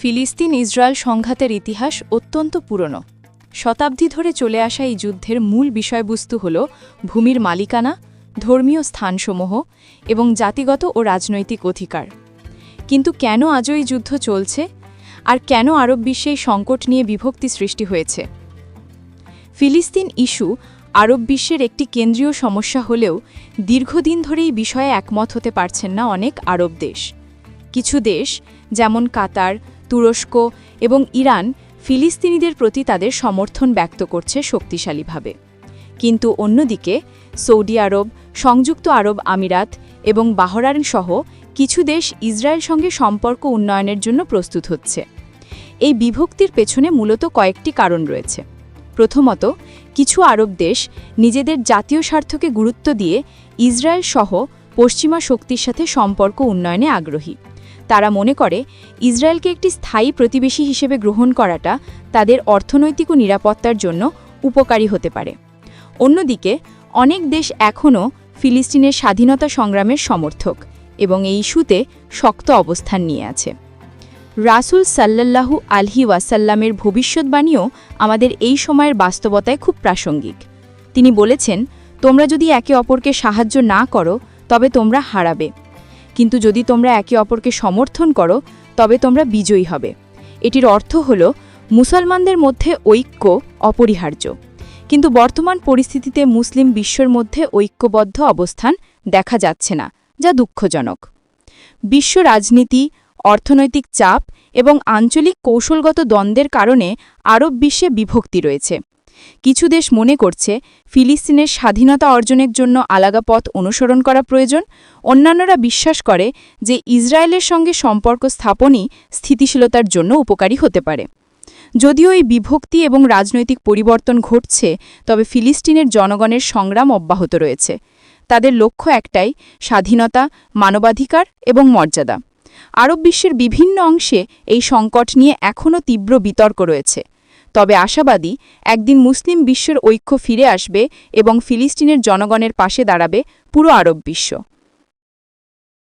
ফিলিস্তিন ইসরায়েল সংঘাতের ইতিহাস অত্যন্ত পুরনো। শতাব্দী ধরে চলে আসা এই যুদ্ধের মূল বিষয়বস্তু হল ভূমির মালিকানা, ধর্মীয় স্থানসমূহ এবং জাতিগত ও রাজনৈতিক অধিকার। কিন্তু কেন আজও এই যুদ্ধ চলছে? আর কেন আরব বিশ্বে এই সংকট নিয়ে বিভক্তি সৃষ্টি হয়েছে? ফিলিস্তিন ইস্যু আরব বিশ্বের একটি কেন্দ্রীয় সমস্যা হলেও দীর্ঘদিন ধরে এই বিষয়ে একমত হতে পারছেন না অনেক আরব দেশ। কিছু দেশ, যেমন কাতার তুরস্ক এবং ইরান ফিলিস্তিনিদের প্রতি তাদের সমর্থন ব্যক্ত করছে শক্তিশালীভাবে। কিন্তু অন্যদিকে, সৌদি আরব, সংযুক্ত আরব আমিরাত এবং বাহরাইন সহ কিছু দেশ ইসরায়েল সঙ্গে সম্পর্ক উন্নয়নের জন্য প্রস্তুত হচ্ছে। এই বিভক্তির পেছনে মূলত কয়েকটি কারণ রয়েছে। প্রথমত, কিছু আরব দেশ নিজেদের জাতীয় স্বার্থকে গুরুত্ব দিয়ে ইসরায়েল সহ পশ্চিমা শক্তির সাথে সম্পর্ক উন্নয়নে আগ্রহী। তারা মনে করে, ইসরায়েলকে একটি স্থায়ী প্রতিবেশী হিসেবে গ্রহণ করাটা তাদের অর্থনৈতিক ও নিরাপত্তার জন্য উপকারী হতে পারে। অন্যদিকে, অনেক দেশ এখনও ফিলিস্তিনের স্বাধীনতা সংগ্রামের সমর্থক এবং এই ইস্যুতে শক্ত অবস্থান নিয়ে আছে। রাসুল সাল্লাল্লাহু আলহি ওয়াসাল্লামের ভবিষ্যৎবাণীও আমাদের এই সময়ের বাস্তবতায় খুব প্রাসঙ্গিক। তিনি বলেছেন, তোমরা যদি একে অপরকে সাহায্য না করো, তবে তোমরা হারাবে। কিন্তু যদি তোমরা একে অপরকে সমর্থন করো, তবে তোমরা বিজয়ী হবে। এটির অর্থ হল, মুসলমানদের মধ্যে ঐক্য অপরিহার্য। কিন্তু বর্তমান পরিস্থিতিতে মুসলিম বিশ্বের মধ্যে ঐক্যবদ্ধ অবস্থান দেখা যাচ্ছে না, যা দুঃখজনক। বিশ্ব রাজনীতি, অর্থনৈতিক চাপ এবং আঞ্চলিক কৌশলগত দ্বন্দ্বের কারণে আরব বিশ্বে বিভক্তি রয়েছে। কিছু দেশ মনে করছে ফিলিস্তিনের স্বাধীনতা অর্জনের জন্য আলাগা পথ অনুসরণ করা প্রয়োজন। অন্যান্যরা বিশ্বাস করে যে ইসরায়েলের সঙ্গে সম্পর্ক স্থাপনই স্থিতিশীলতার জন্য উপকারী হতে পারে। যদিও এই বিভক্তি এবং রাজনৈতিক পরিবর্তন ঘটছে, তবে ফিলিস্তিনের জনগণের সংগ্রাম অব্যাহত রয়েছে। তাদের লক্ষ্য একটাই, স্বাধীনতা, মানবাধিকার এবং মর্যাদা। আরব বিশ্বের বিভিন্ন অংশে এই সংকট নিয়ে এখনও তীব্র বিতর্ক রয়েছে। তবে আশাবাদী, একদিন মুসলিম বিশ্বের ঐক্য ফিরে আসবে এবং ফিলিস্তিনের জনগণের পাশে দাঁড়াবে পুরো আরব বিশ্ব।